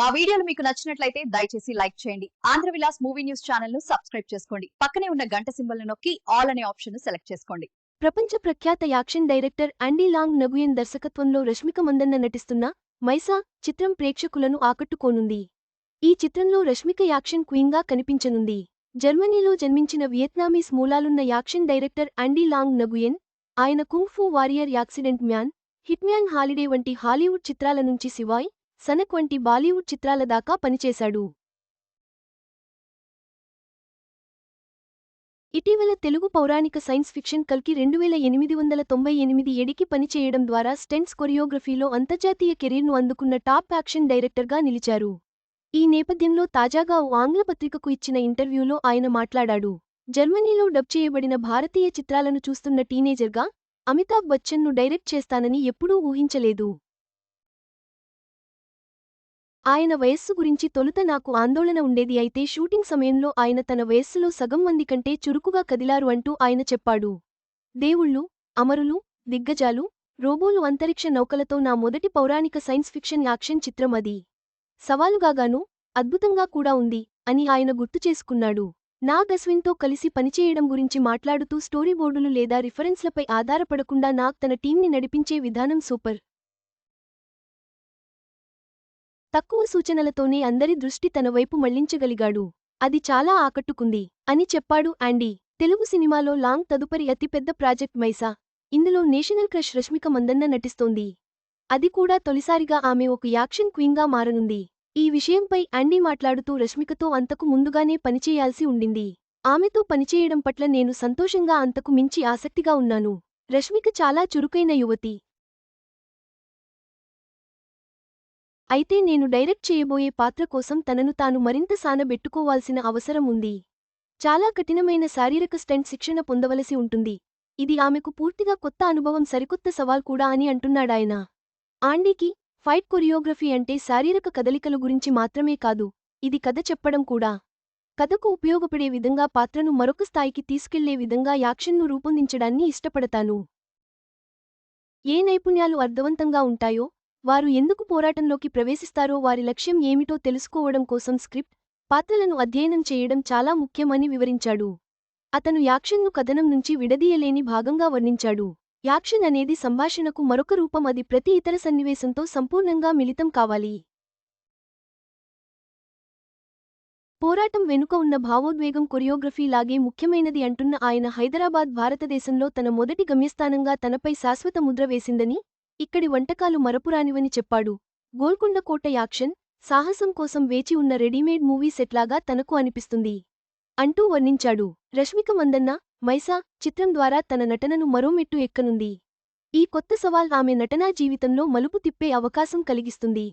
మా వీడియోలు మీకు నచ్చినట్లయితే దయచేసి లైక్ చేయండి. ఆంధ్ర విలాస్ మూవీ న్యూస్ ఛానల్ను సబ్స్క్రైబ్ చేసుకోండి. పక్కనే ఉన్న గంట సింబల్ నొక్కి ఆల్ అనే ఆప్షన్ను సెలెక్ట్ చేసుకోండి. ప్రపంచ ప్రఖ్యాత action director Andy Long Nguyen దర్శకత్వంలో రష్మిక మందన్న నటిస్తున్న మైసా చిత్రం ప్రేక్షకులను ఆకట్టుకోనుంది. ఈ చిత్రంలో రష్మిక యాక్షన్ క్వీన్గా కనిపించనుంది. జర్మనీలో జన్మించిన Vietnamese మూలాలున్న action director Andy Long Nguyen ఆయన kung fu warrior accident man hitman holiday వంటి హాలీవుడ్ చిత్రాల నుంచి సివాయ్ సనక్ వంటి బాలీవుడ్ చిత్రాల దాకా పనిచేశాడు. ఇటీవల తెలుగు పౌరాణిక సైన్స్ ఫిక్షన్ కల్కి రెండు వేల ఎనిమిది వందల తొంభై ఎనిమిది ఎడికి పనిచేయడం ద్వారా స్టెంట్స్ కొరియోగ్రఫీలో అంతర్జాతీయ కెరీర్ను అందుకున్న టాప్ యాక్షన్ డైరెక్టర్గా నిలిచారు. ఈ నేపథ్యంలో తాజాగా ఓ ఆంగ్ల పత్రికకు ఇచ్చిన ఇంటర్వ్యూలో ఆయన మాట్లాడాడు. జర్మనీలో డబ్ చేయబడిన భారతీయ చిత్రాలను చూస్తున్న టీనేజర్గా అమితాబ్ బచ్చన్ను డైరెక్ట్ చేస్తానని ఎప్పుడూ ఊహించలేదు. ఆయన వయస్సు గురించి తొలుత నాకు ఆందోళన ఉండేది అయితే షూటింగ్ సమయంలో ఆయన తన వయస్సులో సగం మంది కంటే చురుకుగా కదిలారు అంటూ ఆయన చెప్పాడు. దేవుళ్ళు అమరులు దిగ్గజాలు రోబోలు అంతరిక్ష నౌకలతో నా మొదటి పౌరాణిక సైన్స్ ఫిక్షన్ యాక్షన్ చిత్రం అది. సవాలుగాగాను అద్భుతంగా కూడా ఉంది అని ఆయన గుర్తు చేసుకున్నాడు. నాగ్ అశ్విన్తో కలిసి పనిచేయడం గురించి మాట్లాడుతూ స్టోరీబోర్డులు లేదా రిఫరెన్స్లపై ఆధారపడకుండా నాగ్ తన టీంని నడిపించే విధానం సూపర్. తక్కువ సూచనలతోనే అందరి దృష్టి తన వైపు మళ్ళించగలిగాడు. అది చాలా ఆకట్టుకుంది అని చెప్పాడు ఆండీ తెలుగు సినిమాలో లాంగ్ తదుపరి అతిపెద్ద ప్రాజెక్ట్ మైసా. ఇందులో నేషనల్ క్రష్ రష్మిక మందన్న నటిస్తోంది. అది కూడా తొలిసారిగా ఆమె ఒక యాక్షన్ క్వీన్గా మారనుంది. ఈ విషయంపై ఆండీ మాట్లాడుతూ రష్మికతో అంతకు ముందుగానే పనిచేయాల్సి ఉండింది. ఆమెతో పనిచేయడం పట్ల నేను సంతోషంగా అంతకు మించి ఆసక్తిగా ఉన్నాను. రష్మిక చాలా చురుకైన యువతి. అయితే నేను డైరెక్ట్ చేయబోయే పాత్ర కోసం తనను తాను మరింత సానబెట్టుకోవాల్సిన అవసరం ఉంది. చాలా కఠినమైన శారీరక స్టెంట్ శిక్షణ పొందవలసి ఉంటుంది. ఇది ఆమెకు పూర్తిగా కొత్త అనుభవం సరికొత్త సవాల్ కూడా అని అంటున్నాడాయన. ఆండీకి ఫైట్ కొరియోగ్రఫీ అంటే శారీరక కదలికల గురించి మాత్రమే కాదు ఇది కథ చెప్పడం కూడా. కథకు ఉపయోగపడే విధంగా పాత్రను మరొక స్థాయికి తీసుకెళ్ళే విధంగా యాక్షన్ను రూపొందించడాన్ని ఇష్టపడతాను. ఏ నైపుణ్యాలు అర్థవంతంగా ఉంటాయో వారు ఎందుకు పోరాటంలోకి ప్రవేశిస్తారో వారి లక్ష్యం ఏమిటో తెలుసుకోవడం కోసం స్క్రిప్ట్ పాత్రలను అధ్యయనం చేయడం చాలా ముఖ్యమని వివరించాడు. అతను యాక్షన్ను కథనం నుంచి విడదీయలేని భాగంగా వర్ణించాడు. యాక్షన్ అనేది సంభాషణకు మరొక రూపం అది ప్రతి ఇతర సన్నివేశంతో సంపూర్ణంగా మిళితం కావాలి. పోరాటం వెనుక ఉన్న భావోద్వేగం కొరియోగ్రఫీ లాగే ముఖ్యమైనది అంటున్న ఆయన హైదరాబాద్ భారతదేశంలో తన మొదటి గమ్యస్థానంగా తనపై శాశ్వత ముద్ర వేసిందని ఇక్కడి వంటకాలు మరపురానివని చెప్పాడు. గోల్కొండ కోట యాక్షన్ సాహసం కోసం వేచి ఉన్న రెడీమేడ్ మూవీ సెట్లాగా తనకు అనిపిస్తుంది. అంటూ వర్ణించాడు. రష్మిక మందన్న మైసా చిత్రం ద్వారా తన నటనను మరో మెట్టు ఎక్కనుంది. ఈ కొత్త సవాల్ ఆమె నటనా జీవితంలో మలుపు తిప్పే అవకాశం కలిగిస్తుంది.